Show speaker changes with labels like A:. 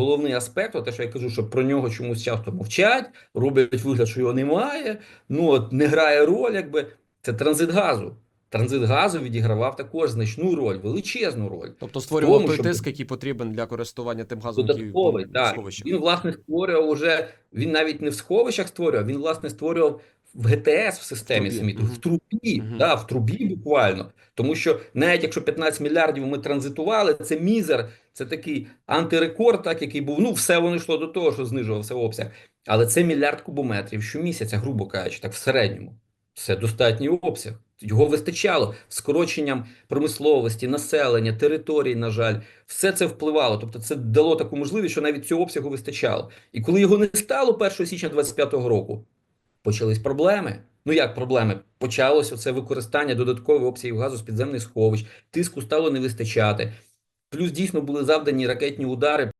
A: головний аспект, от те, що я кажу, що про нього чомусь часто мовчать, роблять вигляд, що його немає. Ну от не грає роль, якби це транзит газу. Транзит газу відігравав також значну роль, величезну роль.
B: Тобто створював
A: Тому,
B: той
A: щоб-
B: тиск, який потрібен для користування тим газом,
A: Додатковий,
B: в
A: так. Він, власне, створював уже, він навіть не в сховищах створював, він, власне, створював в ГТС в системі самі, в трубі,
B: Мгм.
A: да, в трубі буквально. Тому що навіть якщо 15 мільярдів ми транзитували, це мізер, це такий антирекорд, так, який був, ну, все воно йшло до того, що знижувався обсяг. Але це мільярд кубометрів щомісяця, грубо кажучи, так в середньому. Це достатній обсяг. Його вистачало скороченням промисловості, населення, територій, на жаль, все це впливало. Тобто, це дало таку можливість, що навіть цього обсягу вистачало. І коли його не стало 1 січня 25-го року, почались проблеми. Ну як проблеми? Почалося це використання додаткових обсягів газу з підземних сховищ, тиску стало не вистачати. Плюс дійсно були завдані ракетні удари